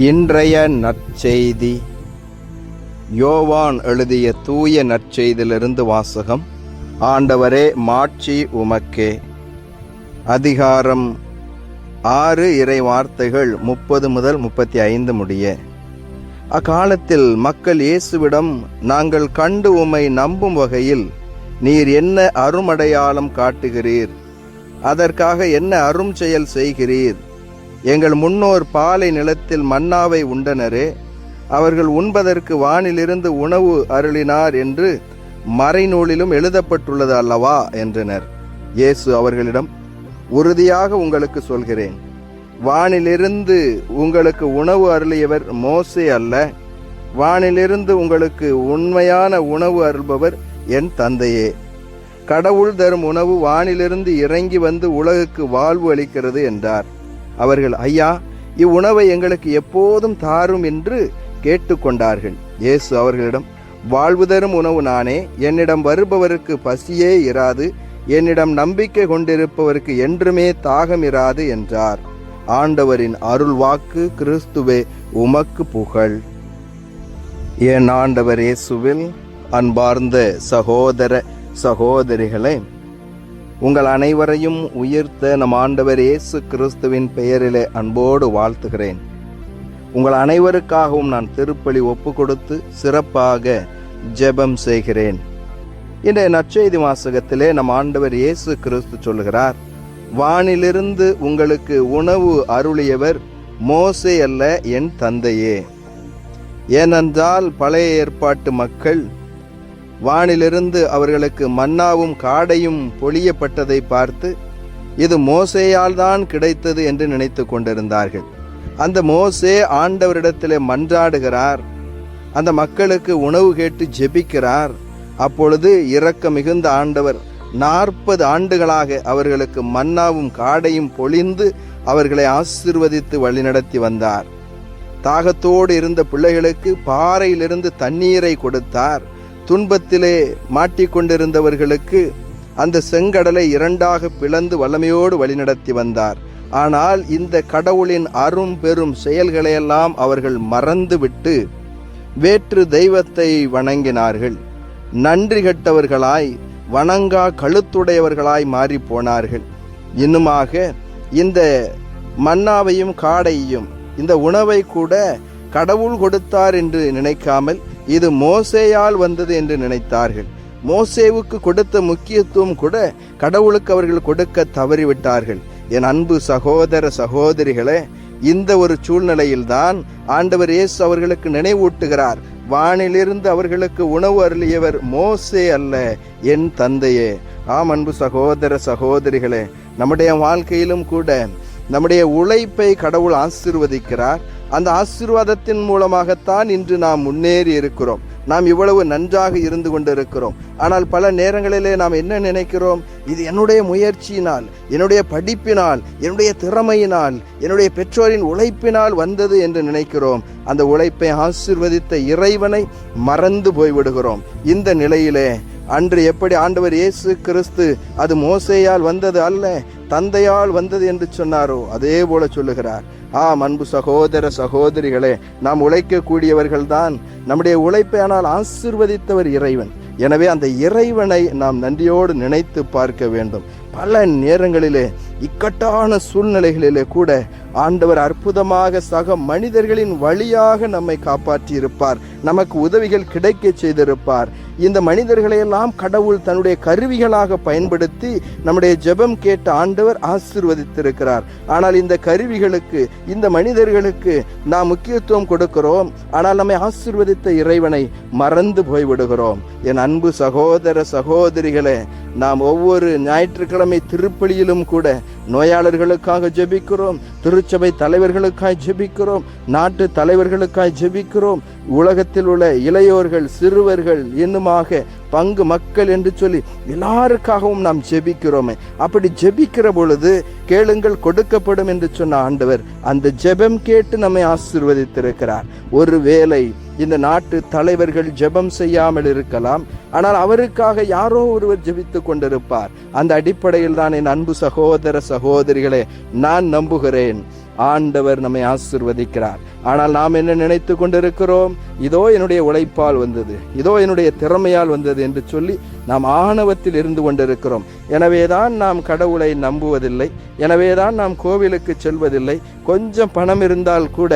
இன்றைய நற்செய்தி. யோவான் எழுதிய தூய நற்செய்தியிலிருந்து வாசகம். ஆண்டவரே மாட்சி உமக்கே. அதிகாரம் ஆறு இறை வார்த்தைகள் முப்பது முதல் முப்பத்தி ஐந்து முடிய. அக்காலத்தில் மக்கள் இயேசுவிடம் நாங்கள் கண்டு உம்மை நம்பும் வகையில் நீர் என்ன அருமடையாளம் காட்டுகிறீர்? அதற்காக என்ன அரும் செயல் செய்கிறீர்? எங்கள் முன்னோர் பாலை நிலத்தில் மன்னாவை உண்டனரே அவர்கள் உண்பதற்கு வானிலிருந்து உணவு அருளினார் என்று மறைநூலிலும் எழுதப்பட்டுள்ளது அல்லவா என்றனர். இயேசு அவர்களிடம் உறுதியாக உங்களுக்கு சொல்கிறேன். வானிலிருந்து உங்களுக்கு உணவு அருளியவர் மோசே அல்ல. வானிலிருந்து உங்களுக்கு உண்மையான உணவு அருள்பவர் என் தந்தையே. கடவுள் தரும் உணவு வானிலிருந்து இறங்கி வந்து உலகுக்கு வாழ்வு அளிக்கிறது என்றார். அவர்கள் ஐயா இவ்வுணவை எங்களுக்கு எப்போதும் தாரும் என்று கேட்டுக்கொண்டார்கள். இயேசு அவர்களிடம் வாழ்வு தரும் உணவு நானே என்னிடம் வருபவருக்கு பசியே இராது என்னிடம் நம்பிக்கை கொண்டிருப்பவருக்கு என்றுமே தாகம் இராது என்றார். ஆண்டவரின் அருள் வாக்கு கிறிஸ்துவே உமக்கு புகழ். என் ஆண்டவர் இயேசுவில் அன்பார்ந்த சகோதர சகோதரிகளே உங்கள் அனைவரையும் உயிர்த்த நம் ஆண்டவர் இயேசு கிறிஸ்துவின் பெயரிலே அன்போடு வாழ்த்துகிறேன். உங்கள் அனைவருக்காகவும் நான் திருப்பலி ஒப்பு கொடுத்து சிறப்பாக ஜெபம் செய்கிறேன். இன்றைய நற்செய்தி வாசகத்திலே நம் ஆண்டவர் இயேசு கிறிஸ்து சொல்கிறார் வானிலிருந்து உங்களுக்கு உணவு அருளியவர் மோசே அல்ல என் தந்தையே. ஏனென்றால் பழைய ஏற்பாட்டு மக்கள் வானிலிருந்து அவர்களுக்கு மன்னாவும் காடையும் பொழியப்பட்டதை பார்த்து இது மோசேயால் தான் கிடைத்தது என்று நினைத்து கொண்டிருந்தார்கள். அந்த மோசே ஆண்டவரிடத்திலே மன்றாடுகிறார். அந்த மக்களுக்கு உணவு கேட்டு ஜெபிக்கிறார். அப்பொழுது இரக்க மிகுந்த ஆண்டவர் நாற்பது ஆண்டுகளாக அவர்களுக்கு மன்னாவும் காடையும் பொழிந்து அவர்களை ஆசிர்வதித்து வழிநடத்தி வந்தார். தாகத்தோடு இருந்த பிள்ளைகளுக்கு பாறையிலிருந்து தண்ணீரை கொடுத்தார். துன்பத்திலே மாட்டிக்கொண்டிருந்தவர்களுக்கு அந்த செங்கடலை இரண்டாக பிளந்து வல்லமையோடு வழிநடத்தி வந்தார். ஆனால் இந்த கடவுளின் அரும் பெரும் செயல்களையெல்லாம் அவர்கள் மறந்துவிட்டு வேற்று தெய்வத்தை வணங்கினார்கள். நன்றி கட்டவர்களாய் வணங்கா கழுத்துடையவர்களாய் மாறி போனார்கள் இன்னுமாக இந்த மன்னாவையும் காடையும் இந்த உணவை கூட கடவுள் கொடுத்தார் என்று நினைக்காமல் இது மோசேயால் வந்தது என்று நினைத்தார்கள். மோசேவுக்கு கொடுத்த முக்கியத்துவம் கூட கடவுளுக்கு அவர்கள் கொடுக்க தவறிவிட்டார்கள். என் அன்பு சகோதர சகோதரிகளே இந்த ஒரு சூழ்நிலையில்தான் ஆண்டவர் இயேசு அவர்களுக்கு நினைவூட்டுகிறார். வானிலிருந்து அவர்களுக்கு உணவு அருளியவர் மோசே அல்ல என் தந்தையே. ஆம் அன்பு சகோதர சகோதரிகளே நம்முடைய வாழ்க்கையிலும் கூட நம்முடைய உழைப்பை கடவுள் ஆசிர்வதிக்கிறார். அந்த ஆசீர்வாதத்தின் மூலமாகத்தான் இன்று நாம் முன்னேறி இருக்கிறோம். நாம் இவ்வளவு நன்றாக இருந்து கொண்டிருக்கிறோம். ஆனால் பல நேரங்களிலே நாம் என்ன நினைக்கிறோம்? இது என்னுடைய முயற்சியினால் என்னுடைய படிப்பினால் என்னுடைய திறமையினால் என்னுடைய பெற்றோரின் உழைப்பினால் வந்தது என்று நினைக்கிறோம். அந்த உழைப்பை ஆசிர்வதித்த இறைவனை மறந்து போய்விடுகிறோம். இந்த நிலையிலே அன்று எப்படி ஆண்டவர் இயேசு கிறிஸ்து அது மோசையால் வந்தது அல்ல? தந்தையால் வந்தது என்று சொன்னாரோ? அதே போல சொல்லுகிறார். ஆம் அன்பு சகோதர சகோதரிகளே நாம் உழைக்கக்கூடியவர்கள்தான். நம்முடைய உழைப்பை ஆனால் ஆசிர்வதித்தவர் இறைவன். எனவே அந்த இறைவனை நாம் நன்றியோடு நினைத்து பார்க்க வேண்டும். பல நேரங்களிலே இக்கட்டான சூழ்நிலைகளிலே கூட ஆண்டவர் அற்புதமாக சக மனிதர்களின் வழியாக நம்மை காப்பாற்றி இருப்பார் நமக்கு உதவிகள் கிடைக்க செய்திருப்பார். இந்த மனிதர்களையெல்லாம் கடவுள் தன்னுடைய கருவிகளாக பயன்படுத்தி நம்முடைய ஜெபம் கேட்ட ஆண்டவர் ஆசிர்வதித்திருக்கிறார். ஆனால் இந்த கருவிகளுக்கு இந்த மனிதர்களுக்கு நாம் முக்கியத்துவம் கொடுக்கிறோம். ஆனால் நம்மை ஆசிர்வதித்த இறைவனை மறந்து போய்விடுகிறோம். என் அன்பு சகோதர சகோதரிகளே நாம் ஒவ்வொரு ஞாயிற்றுக்கிழமை திருப்பலியிலும் கூட நோயாளர்களுக்காக ஜெபிக்கிறோம். திருச்சபை தலைவர்களுக்காய் ஜெபிக்கிறோம். நாட்டு தலைவர்களுக்காய் ஜெபிக்கிறோம். உலகத்தில் உள்ள இளையோர்கள் சிறுவர்கள் இன்னுமாக பங்கு மக்கள் என்று சொல்லி எல்லாருக்காகவும் நாம் ஜெபிக்கிறோமே. அப்படி ஜெபிக்கிற பொழுது கேளுங்கள் கொடுக்கப்படும் என்று சொன்ன ஆண்டவர் அந்த ஜெபம் கேட்டு நம்மை ஆசிர்வதித்திருக்கிறார். ஒருவேளை இந்த நாட்டு தலைவர்கள் ஜெபம் செய்யாமல் இருக்கலாம். ஆனால் அவருக்காக யாரோ ஒருவர் ஜெபித்துக் கொண்டிருப்பார். அந்த அடிப்படையில் தான் என் அன்பு சகோதர சகோதரிகளே நான் நம்புகிறேன். ஆண்டவர் நம்மை ஆசிர்வதிக்கிறார். ஆனால் நாம் என்ன நினைத்து கொண்டிருக்கிறோம்? இதோ என்னுடைய உழைப்பால் வந்தது. இதோ என்னுடைய திறமையால் வந்தது என்று சொல்லி நாம் ஆணவத்தில் இருந்து கொண்டிருக்கிறோம். எனவேதான் நாம் கடவுளை நம்புவதில்லை. எனவேதான் நாம் கோவிலுக்கு செல்வதில்லை. கொஞ்சம் பணம் இருந்தால் கூட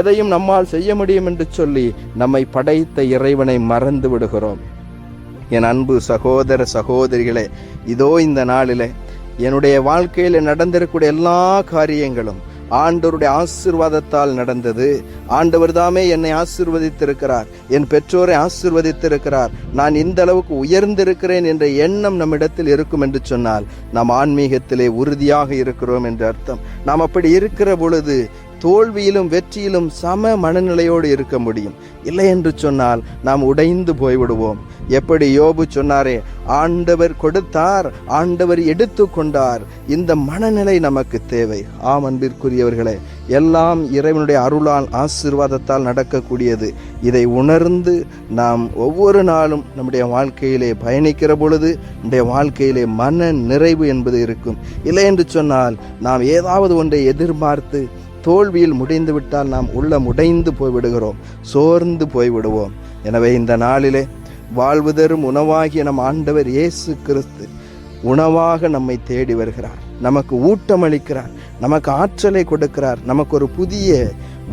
எதையும் நம்மால் செய்ய முடியும் என்று சொல்லி நம்மை படைத்த இறைவனை மறந்து விடுகிறோம். என் அன்பு சகோதர சகோதரிகளே இதோ இந்த நாளிலே என்னுடைய வாழ்க்கையில் நடந்திருக்கக்கூடிய எல்லா காரியங்களும் ஆண்டவருடைய ஆசிர்வாதத்தால் நடந்தது. ஆண்டவர் தாமே என்னை ஆசிர்வதித்திருக்கிறார். என் பெற்றோரை ஆசிர்வதித்திருக்கிறார். நான் இந்த அளவுக்கு உயர்ந்திருக்கிறேன் என்ற எண்ணம் நம்மிடத்தில் இருக்கும் என்று சொன்னால் நாம் ஆன்மீகத்திலே உறுதியாக இருக்கிறோம் என்று அர்த்தம். நாம் அப்படி இருக்கிற பொழுது தோல்வியிலும் வெற்றியிலும் சம மனநிலையோடு இருக்க முடியும். இல்லை என்று சொன்னால் நாம் உடைந்து போய்விடுவோம். எப்படி யோபு சொன்னாரே ஆண்டவர் கொடுத்தார் ஆண்டவர் எடுத்து கொண்டார். இந்த மனநிலை நமக்கு தேவை. ஆம் அன்பிற்குரியவர்களே எல்லாம் இறைவனுடைய அருளால் ஆசீர்வாதத்தால் நடக்கக்கூடியது. இதை உணர்ந்து நாம் ஒவ்வொரு நாளும் நம்முடைய வாழ்க்கையிலே பயணிக்கிற பொழுது நம்முடைய வாழ்க்கையிலே மன நிறைவு என்பது இருக்கும். இல்லை என்று சொன்னால் நாம் ஏதாவது ஒன்றை எதிர்பார்த்து தோல்வியில் முடிந்துவிட்டால் நாம் உள்ளம் உடைந்து போய்விடுகிறோம் சோர்ந்து போய்விடுவோம். எனவே இந்த நாளிலே வாழ்வு தரும் உணவாகிய நம் ஆண்டவர் இயேசு கிறிஸ்து உணவாக நம்மை தேடி வருகிறார். நமக்கு ஊட்டம் அளிக்கிறார் நமக்கு ஆற்றலை கொடுக்கிறார் நமக்கு ஒரு புதிய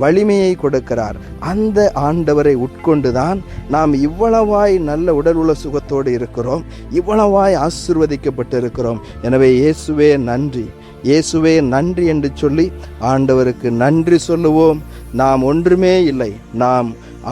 வலிமையை கொடுக்கிறார். அந்த ஆண்டவரை உட்கொண்டுதான் நாம் இவ்வளவாய் நல்ல உடல் உள்ள சுகத்தோடு இருக்கிறோம் இவ்வளவாய் ஆசிர்வதிக்கப்பட்டு இருக்கிறோம் எனவே இயேசுவே நன்றி. இயேசுவே நன்றி என்று சொல்லி ஆண்டவருக்கு நன்றி சொல்லுவோம். நாம் ஒன்றுமே இல்லை. நாம்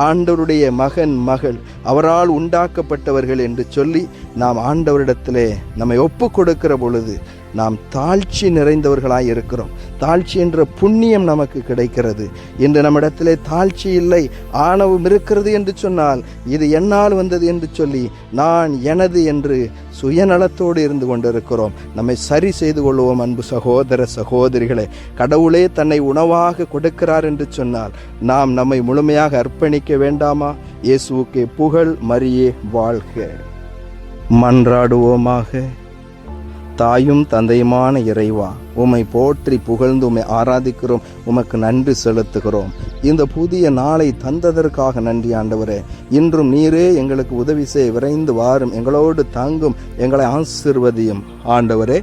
ஆண்டவருடைய மகன் மகள் அவரால் உண்டாக்கப்பட்டவர்கள் என்று சொல்லி நாம் ஆண்டவரிடத்திலே நம்மை ஒப்பு கொடுக்கிற பொழுது நாம் தாழ்ச்சி நிறைந்தவர்களாய் இருக்கிறோம். தாழ்ச்சி என்ற புண்ணியம் நமக்கு கிடைக்கிறது. இன்று நம்மிடத்திலே தாழ்ச்சி இல்லை ஆணவம் இருக்கிறது என்று சொன்னால் இது என்னால் வந்தது என்று சொல்லி நான் எனது என்று சுயநலத்தோடு இருந்து கொண்டிருக்கிறோம். நம்மை சரி செய்து கொள்வோம் அன்பு சகோதர சகோதரிகளே. கடவுளே தன்னை உணவாக கொடுக்கிறார் என்று சொன்னால் நாம் நம்மை முழுமையாக அர்ப்பணிக்க வேண்டாமா? இயேசுவுக்கு புகழ் மரியே வாழ்க. மன்றாடுவோமாக. தாயும் தந்தையுமான இறைவா உம்மை போற்றி புகழ்ந்து உம்மை ஆராதிக்கிறோம் உமக்கு நன்றி செலுத்துகிறோம். இந்த புதிய நாளை தந்ததற்காக நன்றி ஆண்டவரே. இன்றும் நீரே எங்களுக்கு உதவி செய்ய விரைந்து வாரும் எங்களோடு தங்கும் எங்களை ஆசிர்வதியும். ஆண்டவரே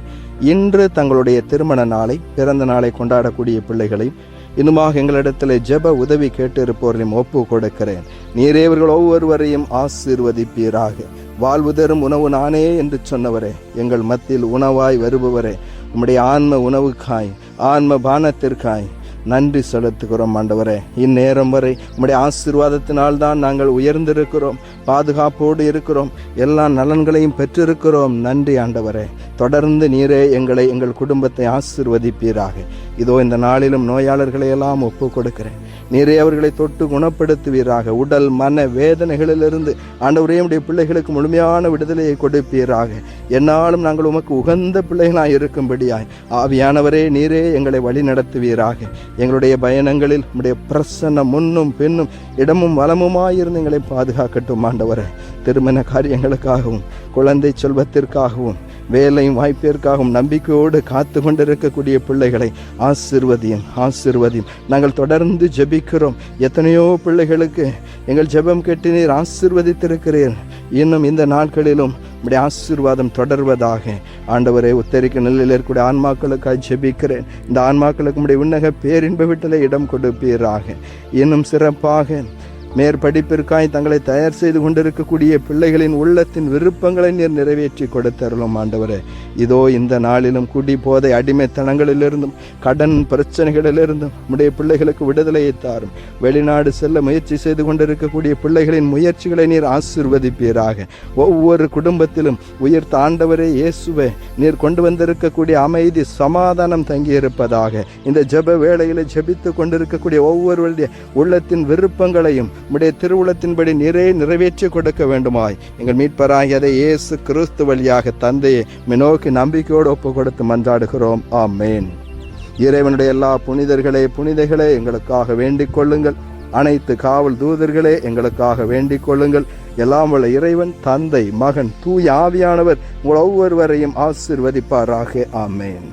இன்று தங்களுடைய திருமண நாளை பிறந்த நாளை கொண்டாடக்கூடிய பிள்ளைகளையும் இன்னுமாக எங்களிடத்தில் ஜெப உதவி கேட்டிருப்பவர்களையும் ஒப்பு கொடுக்கிறேன் நீரே இவர்கள் ஒவ்வொருவரையும் ஆசீர்வதிப்பீராக. வாழ்வு தரும் உணவு நானே என்று சொன்னவரே எங்கள் மத்தியில் உணவாய் வருபவரே உம்முடைய ஆன்ம உணவுக்காய் ஆன்ம பானத்திற்காய் நன்றி செலுத்துகிறோம் ஆண்டவரே. இந்நேரம் வரை உம்முடைய ஆசீர்வாதத்தினால் தான் நாங்கள் உயர்ந்திருக்கிறோம் பாதுகாப்போடு இருக்கிறோம் எல்லா நலன்களையும் பெற்றிருக்கிறோம். நன்றி ஆண்டவரே. தொடர்ந்து நீரே எங்களை எங்கள் குடும்பத்தை ஆசிர்வதிப்பீராக. இதோ இந்த நாளிலும் நோயாளர்களை எல்லாம் ஒப்பு கொடுக்கிறேன் நீரே அவர்களை தொட்டு குணப்படுத்துவீராக. உடல் மன வேதனைகளிலிருந்து ஆண்டவரே உடைய பிள்ளைகளுக்கு முழுமையான விடுதலையை கொடுப்பீராக. என்னாலும் நாங்கள் உமக்கு உகந்த பிள்ளைகளாய் இருக்கும்படியாய். ஆவியானவரே நீரே எங்களை வழி நடத்துவீராக எங்களுடைய பயணங்களில் உம்முடைய பிரசன்னம் முன்னும் பின்னும் இடமும் வளமுமாயிருந்து எங்களை பாதுகாக்கட்டும் ஆண்டவரே. திருமண காரியங்களுக்காகவும் குழந்தை செல்வத்திற்காகவும் வேலையும் வாய்ப்பிற்காகவும் நம்பிக்கையோடு காத்து கொண்டிருக்கக்கூடிய பிள்ளைகளை ஆசிர்வதியும் ஆசிர்வதியும். நாங்கள் தொடர்ந்து ஜெபிக்கிறோம். எத்தனையோ பிள்ளைகளுக்கு எங்கள் ஜெபம் கேட்டு நீர் ஆசிர்வதித்திருக்கிறீர். இன்னும் இந்த நாட்களிலும் இப்படி ஆசீர்வாதம் தொடர்வதாக. ஆண்டவரை உத்தரிக்க நிலையில் இருக்கக்கூடிய ஆன்மாக்களுக்காக ஜெபிக்கிறேன். இந்த ஆன்மாக்களுக்கு உடைய உன்னக பேரின்ப வீட்டில் இடம் கொடுப்பீராக. இன்னும் சிறப்பாக மேற்படிப்பிற்காய் தங்களை தயார் செய்து கொண்டிருக்கக்கூடிய பிள்ளைகளின் உள்ளத்தின் விருப்பங்களை நீர் நிறைவேற்றி கொடுத்தருளும் ஆண்டவரே. இதோ இந்த நாளிலும் குடி போதை அடிமைத்தனங்களிலிருந்தும் கடன் பிரச்சனைகளிலிருந்தும் உடைய பிள்ளைகளுக்கு விடுதலையை தாரும். வெளிநாடு செல்ல முயற்சி செய்து கொண்டிருக்கக்கூடிய பிள்ளைகளின் முயற்சிகளை நீர் ஆசிர்வதிப்பீராக. ஒவ்வொரு குடும்பத்திலும் உயிர் தாண்டவரே இயேசுவே நீர் கொண்டு வந்திருக்கக்கூடிய அமைதி சமாதானம் தங்கியிருப்பதாக. இந்த ஜெப வேளையில் ஜெபித்து கொண்டிருக்கக்கூடிய ஒவ்வொருவருடைய உள்ளத்தின் விருப்பங்களையும் உம்முடைய திருவுளத்தின்படி நிறை நிறைவேற்றி கொடுக்க வேண்டுமாய். எங்கள் மீட்பராகியதை இயேசு கிறிஸ்து வழியாக தந்தையை மினோக்கி நம்பிக்கையோடு ஒப்பு கொடுத்து மன்றாடுகிறோம். ஆமேன். இறைவனுடைய எல்லா புனிதர்களே புனிதைகளே எங்களுக்காக வேண்டிக் கொள்ளுங்கள். அனைத்து காவல் தூதர்களே எங்களுக்காக வேண்டிக் கொள்ளுங்கள். எல்லாம் உள்ள இறைவன் தந்தை மகன் தூய ஆவியானவர் உங்கள் ஒவ்வொருவரையும் ஆசிர்வதிப்பாராக. ஆமேன்.